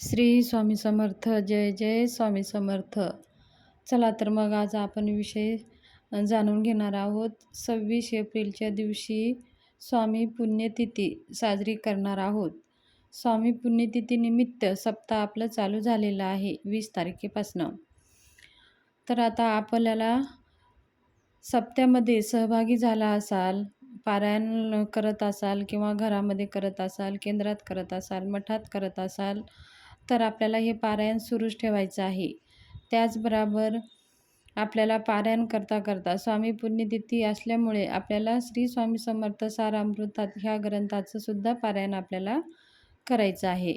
श्री स्वामी समर्थ जय जय स्वामी समर्थ. चला तर मग आज आपण विषय जाणून घेणार आहोत. सव्वीस एप्रिलच्या दिवशी स्वामी पुण्यतिथी साजरी करणार आहोत. स्वामी पुण्यतिथीनिमित्त सप्ताह आपलं चालू झालेलं आहे वीस तारखेपासनं. तर आता आपल्याला सप्त्यामध्ये सहभागी झाला असाल पारायण करत असाल किंवा घरामध्ये करत असाल केंद्रात करत असाल मठात करत असाल तर आपल्याला हे पारायण सुरूच ठेवायचं आहे. त्याचबरोबर आपल्याला पारायण करता करता स्वामी पुण्यतिथी असल्यामुळे आपल्याला श्री स्वामी समर्थ सारामृतात ह्या ग्रंथाचं सुद्धा पारायण आपल्याला करायचं आहे.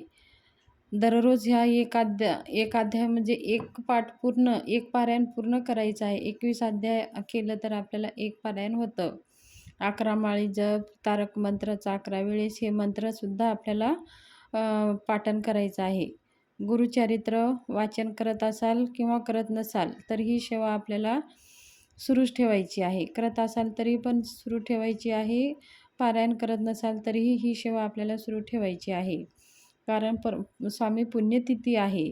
दररोज ह्या एक अध्याय एक अध्याय म्हणजे एक पाठ पूर्ण एक पारायण पूर्ण करायचं आहे. एकवीस अध्याय केलं तर आपल्याला एक पारायण होतं. अकरा माळी जप तारक मंत्राचा अकरा वेळेस हे मंत्रसुद्धा आपल्याला पाठन करायचं आहे. गुरुचरित्र वाचन करत असाल किंवा करत नसाल तर ही सेवा आपल्याला सुरूच ठेवायची आहे. करत असाल तरी पण सुरू ठेवायची आहे. पारायण करत नसाल तरीही ही सेवा आपल्याला सुरू ठेवायची आहे. कारण पर स्वामी पुण्यतिथी आहे.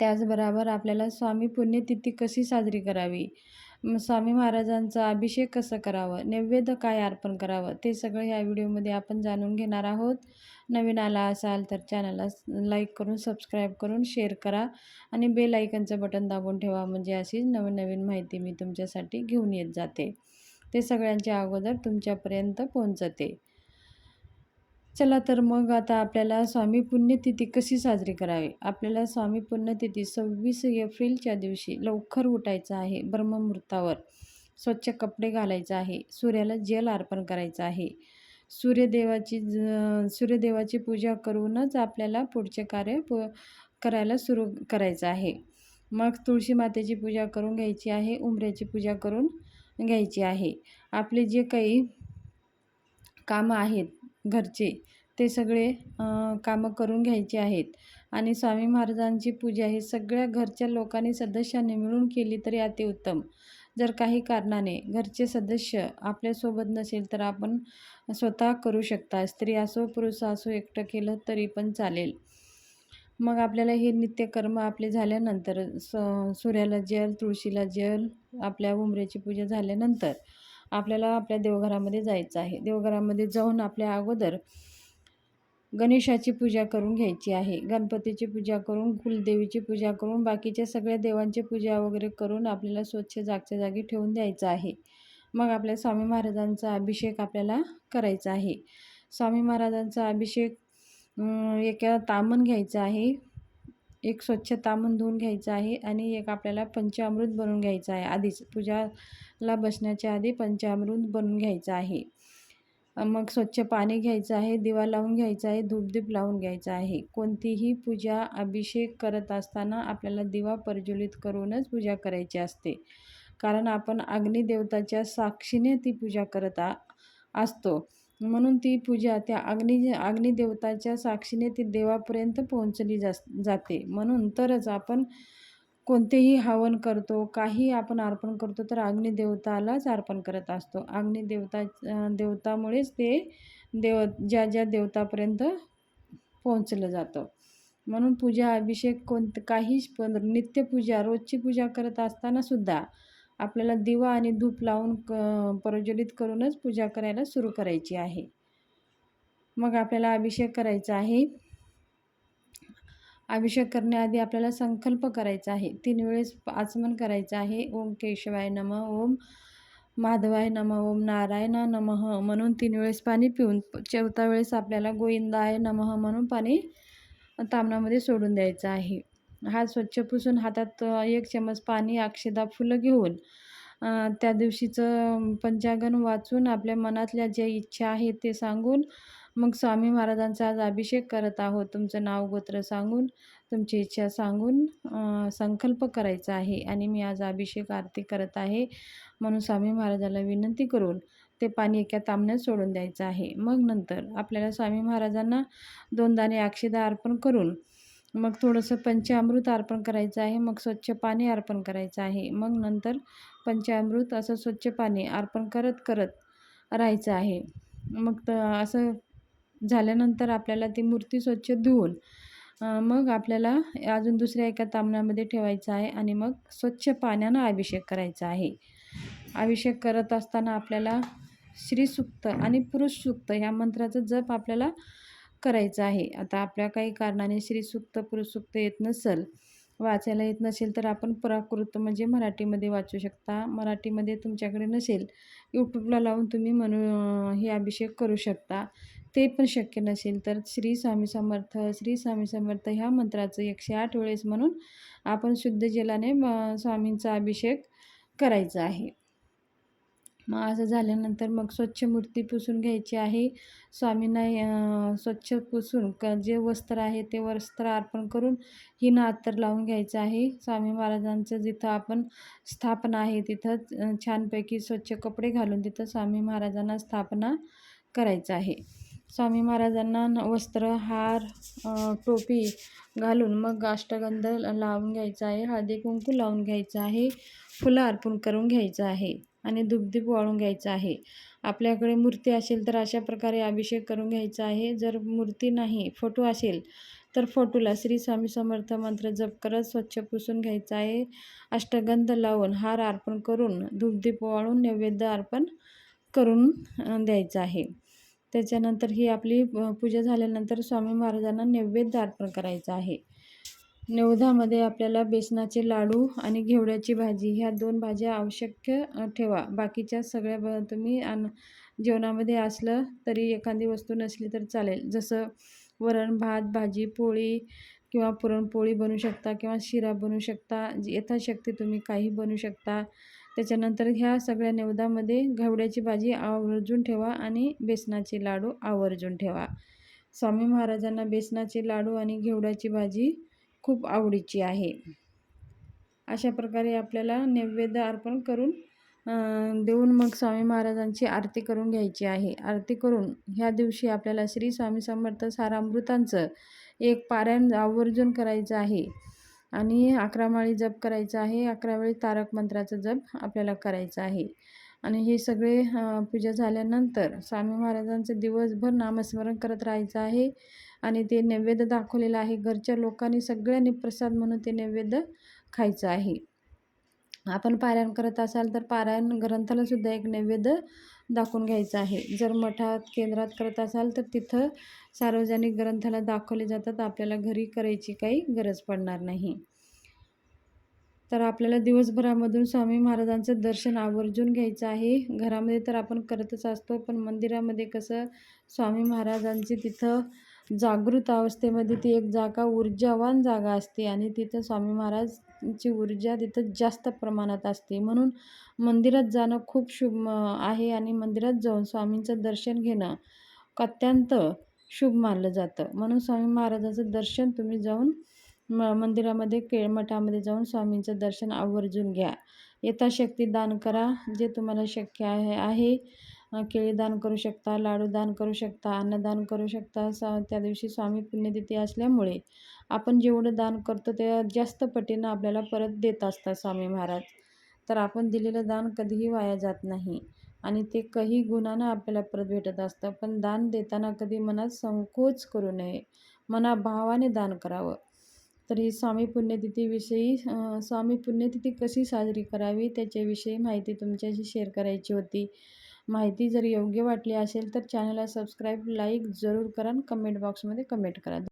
त्याचबरोबर आपल्याला स्वामी पुण्यतिथी कशी साजरी करावी? स्वामी महाराजांचा अभिषेक कसं करावं? नैवेद्य काय अर्पण करावं? ते सगळं ह्या व्हिडिओमध्ये आपण जाणून घेणार आहोत. नवीन आला असाल तर चॅनलला लाईक करून सबस्क्राईब करून शेअर करा आणि बेल आयकनचं बटन दाबून ठेवा म्हणजे अशी नवीन नवीन माहिती मी तुमच्यासाठी घेऊन येत जाते. ते सगळ्यांच्या अगोदर तुमच्यापर्यंत पोहोचते. चला तर मग आता आपल्याला स्वामी पुण्यतिथी कशी साजरी करावी? आपल्याला स्वामी पुण्यतिथी सव्वीस एप्रिलच्या दिवशी लवकर उठायचं आहे ब्रह्ममुहूर्तावर. स्वच्छ कपडे घालायचं आहे. सूर्याला जल अर्पण करायचं आहे. सूर्यदेवाची ज- सूर्यदेवाची पूजा करूनच आपल्याला पुढचे कार्य प करायला सुरू करायचं आहे. मग तुळशी मातेची पूजा करून घ्यायची आहे. उंबऱ्याची पूजा करून घ्यायची आहे. आपले जे काही कामं आहेत घरचे ते सगळे कामं करून घ्यायचे आहेत. आणि स्वामी महाराजांची पूजा ही सगळ्या घरच्या लोकांनी सदस्यांनी मिळून केली तरी अतिउत्तम जर काही कारणाने घरचे सदस्य आपल्यासोबत नसेल तर आपण स्वतः करू शकता. स्त्री असो पुरुष असो एकटं केलं तरी पण चालेल. मग आपल्याला हे नित्यकर्म आपले झाल्यानंतर स सूर्याला जल तुळशीला जल आपल्या उमऱ्याची पूजा झाल्यानंतर आपल्याला आपल्या देवघरामध्ये जायचं आहे. देवघरामध्ये जाऊन आपल्या अगोदर गणेशाची पूजा करून घ्यायची आहे. गणपतीची पूजा करून कुलदेवीची पूजा करून बाकीच्या सगळ्या देवांची पूजा वगैरे करून आपल्याला स्वच्छ जागच्या जागी ठेवून द्यायचं आहे. मग आपल्या स्वामी महाराजांचा अभिषेक आपल्याला करायचा आहे. स्वामी महाराजांचा अभिषेक एका तामण घ्यायचं आहे. एक स्वच्छ ताबून धुवून घ्यायचं आहे आणि एक आपल्याला पंचामृत बनवून घ्यायचं आहे. आधीच पूजाला बसण्याच्या आधी पंचामृत बनवून घ्यायचं आहे. मग स्वच्छ पाणी घ्यायचं आहे दिवा लावून घ्यायचा आहे धूपदीप लावून घ्यायचा आहे. कोणतीही पूजा अभिषेक करत असताना आपल्याला दिवा प्रज्वलित करूनच पूजा करायची असते. कारण आपण अग्निदेवताच्या साक्षीने ती पूजा करत आ असतो. म्हणून ती पूजा त्या अग्नि अग्निदेवताच्या साक्षीने ती देवापर्यंत पोहोचली जास जाते. म्हणून तरच आपण कोणतेही हवन करतो काही आपण अर्पण करतो तर अग्निदेवतालाच अर्पण करत असतो. अग्निदेवता देवतामुळेच ते देव ज्या ज्या देवतापर्यंत पोहोचलं जातं. म्हणून पूजा अभिषेक कोणतं काही पण नित्यपूजा रोजची पूजा करत असताना सुद्धा आपल्याला दिवा आणि धूप लावून क प्रज्वलित करूनच पूजा करायला सुरू करायची आहे. मग आपल्याला अभिषेक करायचा आहे. अभिषेक करण्याआधी आपल्याला संकल्प करायचा आहे. तीन वेळेस आचमन करायचं आहे. ओम केशवाय नम. ओम माधवाय नम. ओम नारायणा नमः. म्हणून तीन वेळेस पाणी पिऊन चौथा वेळेस आपल्याला गोविंदाय नमः म्हणून पाणी तामणामध्ये सोडून द्यायचं आहे. हात स्वच्छ पुसून हातात एक चमच पाणी अक्षदा फुलं घेऊन त्या दिवशीचं पंचांगण वाचून आपल्या मनातल्या ज्या इच्छा आहेत ते सांगून मग स्वामी महाराजांचा आज अभिषेक करत आहोत. तुमचं नाव गोत्र सांगून तुमची इच्छा सांगून संकल्प करायचा आहे आणि मी आज अभिषेक आरती करत आहे. म्हणून स्वामी महाराजाला विनंती करून ते पाणी एका तांबण्यात सोडून द्यायचं आहे. मग नंतर आपल्याला स्वामी महाराजांना दोन दाणे अक्षदा अर्पण करून मग थोडंसं पंचामृत अर्पण करायचं आहे मग स्वच्छ पाणी अर्पण करायचं आहे. मग नंतर पंचामृत असं स्वच्छ पाणी अर्पण करत करत राहायचं आहे. मग त असं झाल्यानंतर आपल्याला ती मूर्ती स्वच्छ धुवून मग आपल्याला अजून दुसऱ्या एका तांबण्यामध्ये ठेवायचं आहे आणि मग स्वच्छ पाण्यानं अभिषेक करायचा आहे. अभिषेक करत असताना आपल्याला श्रीसुक्त आणि पुरुषसुक्त ह्या मंत्राचा जप आपल्याला करायचं आहे. आता आपल्या काही कारणाने श्रीसुक्त पुरुष सुक्त येत नसेल वाचायला येत नसेल तर आपण प्राकृत म्हणजे मराठीमध्ये वाचू शकता. मराठीमध्ये तुमच्याकडे नसेल यूट्यूबला लावून तुम्ही म्हणू हे अभिषेक करू शकता. ते पण शक्य नसेल तर श्री स्वामी समर्थ श्री स्वामी समर्थ ह्या मंत्राचं एकशे आठ वेळेस म्हणून आपण शुद्ध जलाने म- स्वामींचा अभिषेक करायचा आहे. मग असं झाल्यानंतर मग स्वच्छ मूर्ती पुसून घ्यायची आहे. स्वामींना स्वच्छ पुसून क जे वस्त्र आहे ते वस्त्र अर्पण करून हिनं अत्तर लावून घ्यायचं आहे. स्वामी महाराजांचं जिथं आपण स्थापना आहे तिथं छानपैकी स्वच्छ कपडे घालून तिथं स्वामी महाराजांना स्थापना करायचं आहे. स्वामी महाराजांना वस्त्र हार टोपी घालून मग अष्टगंध लावून घ्यायचा आहे. हळदी कुंकू लावून घ्यायचं आहे. फुलं अर्पण करून घ्यायचं आहे. आणि धूपदीप वाळून घ्यायचं आहे. आपल्याकडे मूर्ती असेल तर अशा प्रकारे अभिषेक करून घ्यायचा आहे. जर मूर्ती नाही फोटो असेल तर फोटोला श्री स्वामी समर्थ मंत्र जप करत स्वच्छ पुसून घ्यायचा आहे. अष्टगंध लावून हार अर्पण करून धूपदीप वाळून नैवेद्य अर्पण करून द्यायचं आहे. त्याच्यानंतर ही आपली पूजा झाल्यानंतर स्वामी महाराजांना नैवेद्य अर्पण करायचं आहे. नैवेद्यामध्ये आपल्याला बेसनाचे लाडू आणि घेवड्याची भाजी ह्या दोन भाज्या आवश्यक ठेवा. बाकीच्या सगळ्या ब तुम्ही आण जेवणामध्ये असलं तरी एखादी वस्तू नसली तर चालेल. जसं वरण भात भाजी पोळी किंवा पुरणपोळी बनवू शकता किंवा शिरा बनवू शकता. यथाशक्ती तुम्ही काही बनवू शकता. त्याच्यानंतर ह्या सगळ्या नेवदामध्ये घेवड्याची भाजी आवर्जून ठेवा आणि बेसनाचे लाडू आवर्जून ठेवा. स्वामी महाराजांना बेसनाचे लाडू आणि घेवड्याची भाजी खूप आवडीची आहे. अशा प्रकारे आपल्याला नैवेद्य अर्पण करून देऊन मग स्वामी महाराजांची आरती करून घ्यायची आहे. आरती करून ह्या दिवशी आपल्याला श्री स्वामी समर्थ सारामृतांचं एक पारायण आवर्जून करायचं आहे आणि अकरा माळी जप करायचा आहे. अकरा वेळी तारक मंत्राचा जप आपल्याला करायचा आहे. आणि हे सगळे पूजा झाल्यानंतर स्वामी महाराजांचं दिवसभर नामस्मरण करत राहायचं आहे. आणि ते नैवेद्य दाखवलेलं आहे. घरच्या लोकांनी सगळ्यांनी प्रसाद म्हणून ते नैवेद्य खायचं आहे. आपण पारायण करत असाल तर पारायण ग्रंथालासुद्धा एक नैवेद्य दाखवून घ्यायचं आहे. जर मठात केंद्रात करत असाल तर तिथं सार्वजनिक ग्रंथाला दाखवले जातात. आपल्याला घरी करायची काही गरज पडणार नाही. तर आपल्याला दिवसभरामधून स्वामी महाराजांचं दर्शन आवर्जून घ्यायचं आहे. घरामध्ये तर आपण करतच असतो पण मंदिरामध्ये कसं स्वामी महाराजांची तिथं जागृत अवस्थेमध्ये ती एक जागा ऊर्जावान जागा असते आणि तिथं स्वामी महाराजची ऊर्जा तिथं जास्त प्रमाणात असते. म्हणून मंदिरात जाणं खूप शुभ आहे आणि मंदिरात जाऊन स्वामींचं दर्शन घेणं अत्यंत शुभ मानलं जातं. म्हणून स्वामी महाराजाचं दर्शन तुम्ही जाऊन म मंदिरामध्ये केळमठामध्ये जाऊन स्वामींचं दर्शन आवर्जून घ्या. यथाशक्ती दान करा जे तुम्हाला शक्य आहे आहे. केळी दान करू शकता लाडू दान करू शकता अन्नदान करू शकता. स त्या दिवशी स्वामी पुण्यतिथी असल्यामुळे आपण जेवढं दान करतो ते जास्त पटीनं आपल्याला परत देत असतात स्वामी महाराज. तर आपण दिलेलं दान कधीही वाया जात नाही आणि ते काही गुणानं आपल्याला परत भेटत असतं. पण दान देताना कधी मनात संकोच करू नये. मनाभावाने दान करावं. तर ही स्वामी पुण्यतिथीविषयी स्वामी पुण्यतिथी कशी साजरी करावी त्याच्याविषयी माहिती तुमच्याशी शेअर करायची होती. माहिती जर योग्य वाटली असेल तर चॅनलला सबस्क्राईब लाईक जरूर करा कमेंट बॉक्समध्ये कमेंट करा.